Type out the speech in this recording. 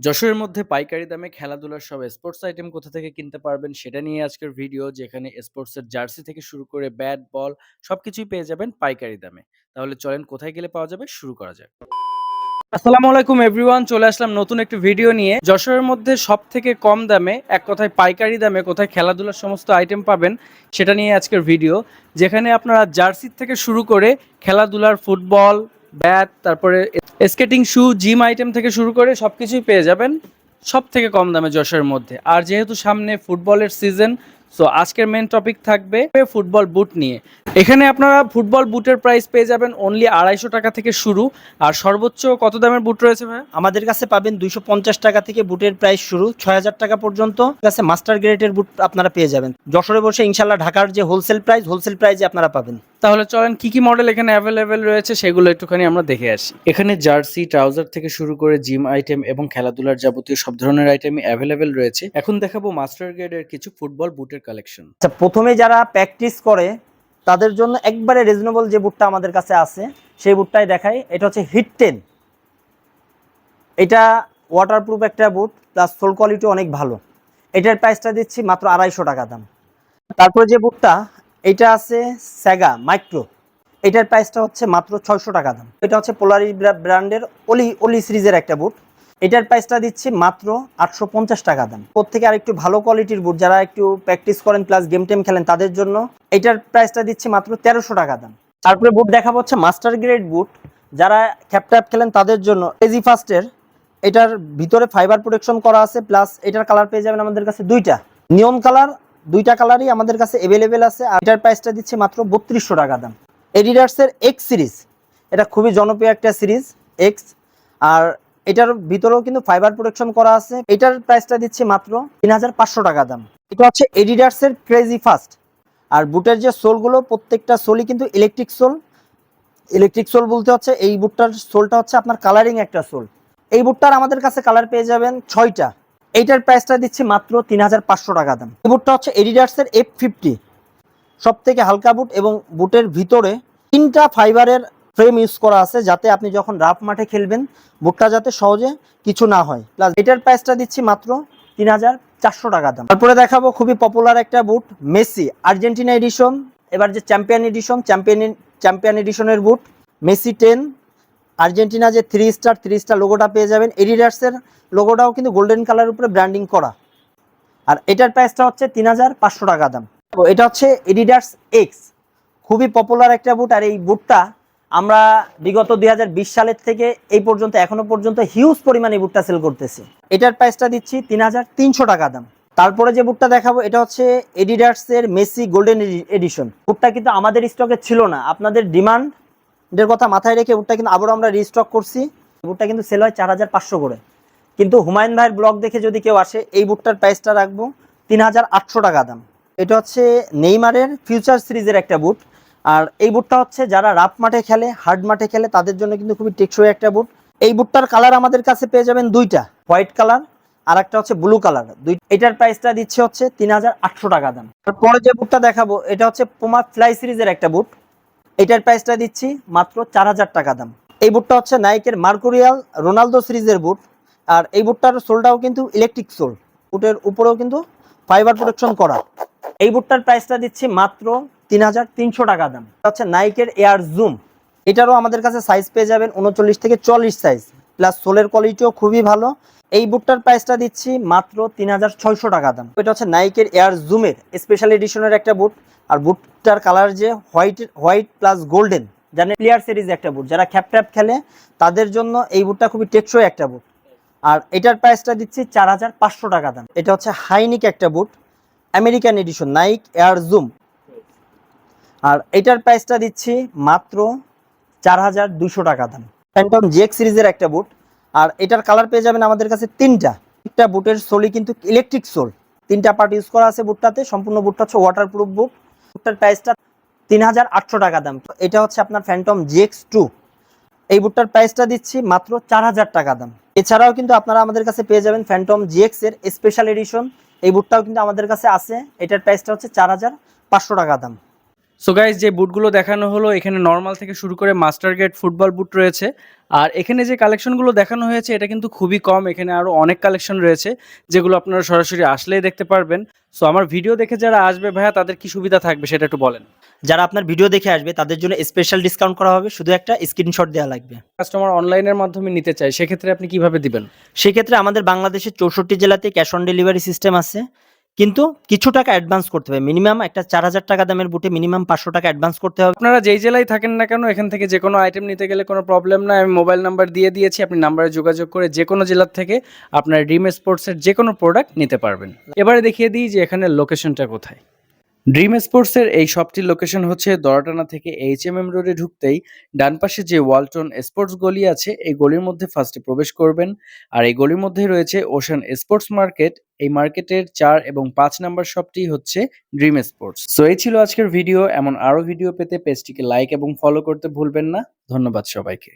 যশোরের মধ্যে পাইকারি দামে খেলাধুলার সব স্পোর্টস আইটেম কোথা থেকে কিনতে পারবেন সেটা নিয়ে আজকের ভিডিও যেখানে স্পোর্টসের জার্সি থেকে শুরু করে ব্যাট বল সবকিছুই পেয়ে যাবেন পাইকারি দামে। তাহলে চলেন কোথায় গেলে পাওয়া যাবে শুরু করা যাক। আসসালামু আলাইকুম এভরিওয়ান চলে আসলাম নতুন একটি ভিডিও নিয়ে। যশোরের মধ্যে সব থেকে কম দামে, এক কথায় পাইকারি দামে কোথায় খেলাধুলার সমস্ত আইটেম পাবেন সেটা নিয়ে আজকের ভিডিও যেখানে আপনারা জার্সি থেকে শুরু করে খেলাধুলার ফুটবল ব্যাট, তারপরে স্কেটিং শু জিম আইটেম থেকে শুরু করে সব কিছুই পেয়ে যাবেন সব থেকে কম দামে যশোরের মধ্যে। আর যেহেতু সামনে ফুটবলের সিজন সো আজকের মেন টপিক থাকবে ফুটবল বুট নিয়ে। এখানে আপনারা ফুটবল বুটের প্রাইস পেয়ে যাবেন অনলি আড়াইশো টাকা থেকে শুরু। আর সর্বোচ্চ কত দামের বুট রয়েছে ভাই আমাদের কাছে পাবেন দুইশো পঞ্চাশ টাকা থেকে বুটের প্রাইস শুরু ছয় হাজার টাকা পর্যন্ত। কাছে মাস্টার গ্রেডের বুট আপনারা পেয়ে যাবেন। যশোরে বসে ইনশাল্লাহ ঢাকার যে হোলসেল প্রাইস হোলসেল প্রাইসে আপনারা পাবেন। তাহলে চলেন কি কি মডেল এখানে অ্যাভেলেবেল রয়েছে সেগুলো একটুখানি আমরা দেখে আসি। এখানে জার্সি ট্রাউজার থেকে শুরু করে জিম আইটেম এবং খেলাধুলার যাবতীয় সব ধরনের আইটেমই অ্যাভেলেবেল রয়েছে। এখন দেখাবো মাস্টার গ্রেডের কিছু ফুটবল বুটের কালেকশন আচ্ছা প্রথমে যারা প্র্যাকটিস করে তাদের জন্য একবারে রিজনেবল যে বুটটা আমাদের কাছে আছে, সেই বুটটাই দেখাই। এটা হচ্ছে হিট টেন এটা ওয়াটারপ্রুফ একটা বুট প্লাস সোল কোয়ালিটি অনেক ভালো। এটার প্রাইসটা দিচ্ছি মাত্র আড়াইশো টাকা দাম। তারপরে যে বুটটা, এটা আছে স্যাগা মাইক্রো এটার প্রাইসটা হচ্ছে মাত্র ছয়শো টাকা দাম। এটা হচ্ছে পোলারি ব্র্যান্ডের অলি অলি সিরিজের একটা বুট। এটার প্রাইসটা দিচ্ছি মাত্র আটশো পঞ্চাশ টাকা দাম। প্রত্যেকে আর একটু ভালো কোয়ালিটির বুট যারা একটু প্র্যাকটিস করেন প্লাস গেম টেম খেলেন, তাদের জন্য এটার প্রাইসটা দিচ্ছি মাত্র তেরোশো টাকা দাম। তারপরে বুট দেখা হচ্ছে মাস্টার গ্রেড বুট যারা ক্যাপট্যাপ খেলেন, তাদের জন্য এজি ফার্স্টের এটার ভিতরে ফাইবার প্রোটেকশন করা আছে প্লাস এটার কালার পেয়ে যাবেন আমাদের কাছে দুইটা। নিয়ম কালার দুইটা কালারই আমাদের কাছে অ্যাভেলেবেল আছে, আর এটার প্রাইসটা দিচ্ছে মাত্র বত্রিশশো টাকা দাম। এডিডার্সের এক্স সিরিজ এটা খুবই জনপ্রিয় একটা সিরিজ এক্স আর এটার ভিতরেও কিন্তু ফাইবার প্রোটেকশন করা আছে। এটার প্রাইসটা দিচ্ছে মাত্র তিন হাজার পাঁচশো টাকা দাম। এটা হচ্ছে এডিডার্সের ক্রেজি ফাস্ট আর বুটের যে সোলগুলো, প্রত্যেকটা সোলই কিন্তু ইলেকট্রিক সোল। ইলেকট্রিক সোল বলতে হচ্ছে এই বুটটার সোলটা হচ্ছে আপনার কালারিং একটা সোল। এই বুটটার আমাদের কাছে কালার পেয়ে যাবেন ছয়টা। এইটার প্রাইসটা দিচ্ছি মাত্র তিন হাজার পাঁচশো টাকা দাম। এই বুটটা হচ্ছে এডিডার্সের এফ ফিফটি সব থেকে হালকা বুট এবং বুটের ভিতরে তিনটা ফাইবারের ফ্রেম ইউজ করা আছে যাতে আপনি যখন রাফ মাঠে খেলবেন, বুটটা যাতে সহজে কিছু না হয়। প্লাস এটার প্রাইসটা দিচ্ছি মাত্র তিন হাজার চারশো টাকা দাম। তারপরে দেখাবো খুবই পপুলার একটা বুট মেসি আর্জেন্টিনা এডিশন এবার যে চ্যাম্পিয়ন এডিশন চ্যাম্পিয়ন চ্যাম্পিয়ন এডিশনের বুট মেসি টেন আর্জেন্টিনা যে থ্রি স্টার থ্রি স্টার লোগোটা পেয়ে যাবেন। এডিডার্সের লোগোটাও কিন্তু গোল্ডেন কালার উপরে ব্র্যান্ডিং করা। আর এটার প্রাইসটা হচ্ছে তিন হাজার পাঁচশো টাকা দাম। তো এটা হচ্ছে এডিডার্স এক্স খুবই পপুলার একটা বুট আর এই বুটটা আমরা বিগত দুই হাজার বিশ সালের থেকে এই পর্যন্ত, এখনও পর্যন্ত হিউজ পরিমাণে বুটটা সেল করতেছি। এটার প্রাইসটা দিচ্ছি তিন হাজার তিনশো টাকা দাম। তারপরে যে বুটটা দেখাবো, এটা হচ্ছে এডিডার্সের মেসি গোল্ডেন এডিশন বুটটা কিন্তু আমাদের স্টকে ছিল না। আপনাদের ডিমান্ডের কথা মাথায় রেখে বুটটা কিন্তু আবারও আমরা রিস্টক করছি। বুটটা কিন্তু সেল হয় চার হাজার পাঁচশো করে। কিন্তু হুমায়ুন ভাইয়ের ব্লগ দেখে যদি কেউ আসে, এই বুটটার প্রাইসটা রাখব তিন হাজার আটশো টাকা দাম। এটা হচ্ছে নেইমারের ফিউচার সিরিজের একটা বুট। আর এই বুটটা হচ্ছে যারা রাফ মাঠে খেলে, হার্ড মাঠে খেলে, তাদের জন্য কিন্তু খুবই টেকসই একটা বুট। এই বুটটার কালার আমাদের কাছে পেয়ে যাবেন দুইটা, হোয়াইট কালার আর একটা হচ্ছে ব্লু কালার। দুই এটার প্রাইসটা দিচ্ছে হচ্ছে তিন হাজার আটশো টাকা দাম। তারপরে যে বুটটা দেখাবো, এটা হচ্ছে পোমা ফ্লাই সিরিজের একটা বুট। এটার প্রাইসটা দিচ্ছি মাত্র চার হাজার টাকা দাম। এই বুটটা হচ্ছে নাইকের মার্কুরিয়াল রোনালদো সিরিজের বুট। আর এই বুটটার সোলটাও কিন্তু ইলেকট্রিক সোল। বুটের উপরেও কিন্তু ফাইবার প্রোটেকশন করা। এই বুটটার প্রাইসটা দিচ্ছি মাত্র তিন হাজার তিনশো টাকা দাম। হচ্ছে নাইকের এয়ার জুম এটারও আমাদের কাছে সাইজ পেয়ে যাবেন উনচল্লিশ থেকে চল্লিশ সাইজ প্লাস সোলের কোয়ালিটিও খুবই ভালো। এই বুটটার প্রাইসটা দিচ্ছি মাত্র তিন হাজার ছয়শো টাকা দাম। এটা হচ্ছে নাইকের এয়ার জুমের স্পেশাল এডিশনের একটা বুট। আর বুটটার কালার যে হোয়াইট হোয়াইট প্লাস গোল্ডেন জানে প্লেয়ার সিরিজ একটা বুট। যারা খ্যাপট্যাপ খেলে, তাদের জন্য এই বুটটা খুবই টেকসই একটা বুট। আর এটার প্রাইসটা দিচ্ছি চার হাজার পাঁচশো টাকা দাম। এটা হচ্ছে হাইনিক একটা boot. American edition Nike Air Zoom আর এটার প্রাইসটা দিচ্ছি মাত্র চার হাজার দুশো টাকা দাম। ফ্যান্টম জেক সিরিজের একটা বুট আর এটার কালার পেয়ে যাবেন আমাদের কাছে তিনটা। একটা বুটের সোলই কিন্তু ইলেকট্রিক সোল তিনটা পার্ট ইউজ করা আছে বুটটাতে সম্পূর্ণ বুটটা হচ্ছে ওয়াটারপ্রুফ বুট বুটটার প্রাইসটা তিন হাজার আটশো টাকা দাম। এটা হচ্ছে আপনার ফ্যান্টম জেক্স টু এই বুটটার প্রাইসটা দিচ্ছি মাত্র চার হাজার টাকা দাম। এছাড়াও কিন্তু আপনারা আমাদের কাছে পেয়ে যাবেন ফ্যান্টম জিএক্স এর স্পেশাল এডিশন এই বুটটাও কিন্তু আমাদের কাছে আছে। এটার প্রাইসটা হচ্ছে চার হাজার পাঁচশো টাকা দাম। সো গাইজ যে বুটগুলো দেখানো হলো এখানে নর্মাল থেকে শুরু করে মাস্টার গেট ফুটবল বুট রয়েছে। আর এখানে যে কালেকশনগুলো দেখানো হয়েছে এটা কিন্তু খুবই কম। এখানে আরও অনেক কালেকশন রয়েছে যেগুলো আপনারা সরাসরি আসলেই দেখতে পারবেন। সো আমার ভিডিও দেখে যারা আসবে ভাইয়া তাদের কি সুবিধা থাকবে সেটা একটু বলেন। যারা আপনার ভিডিও দেখে আসবে তাদের জন্য স্পেশাল ডিসকাউন্ট করা হবে। শুধু একটা স্ক্রিনশট দেওয়া লাগবে। কাস্টমার অনলাইনের মাধ্যমে নিতে চায় সেক্ষেত্রে আপনি কীভাবে দিবেন? সেক্ষেত্রে আমাদের বাংলাদেশের চৌষট্টি জেলাতে ক্যাশ অন ডেলিভারি সিস্টেম আছে। কিন্তু কিছু টাকা অ্যাডভান্স করতে হবে। মিনিমাম একটা চার হাজার টাকা দামের বুটে মিনিমাম পাঁচশো টাকা অ্যাডভান্স করতে হবে। আপনারা যেই জেলায় থাকেন না কেন, এখান থেকে যে কোনো আইটেম নিতে গেলে কোনো প্রবলেম না আমি মোবাইল নাম্বার দিয়ে দিয়েছি, আপনি নাম্বারে যোগাযোগ করে যে কোনো জেলার থেকে আপনার ড্রিম স্পোর্টসের যে কোনো প্রোডাক্ট নিতে পারবেন। এবারে দেখিয়ে দিই যে এখানে লোকেশনটা কোথায়। ড্রিম স্পোর্টসের এই শপটির লোকেশন হচ্ছে দরাটানা থেকে এইচ এম এম রোডে ঢুকতেই ডান পাশে যে ওয়ালটন স্পোর্টস গলি আছে, এই গলির মধ্যে ফার্স্টে প্রবেশ করবেন। আর এই গলির মধ্যে রয়েছে ওশান স্পোর্টস মার্কেট এই মার্কেটের চার এবং পাঁচ নাম্বার শপটি হচ্ছে ড্রিম স্পোর্টস সো এই ছিল আজকের ভিডিও এমন আরও ভিডিও পেতে পেজটিকে লাইক এবং ফলো করতে ভুলবেন না। ধন্যবাদ সবাইকে।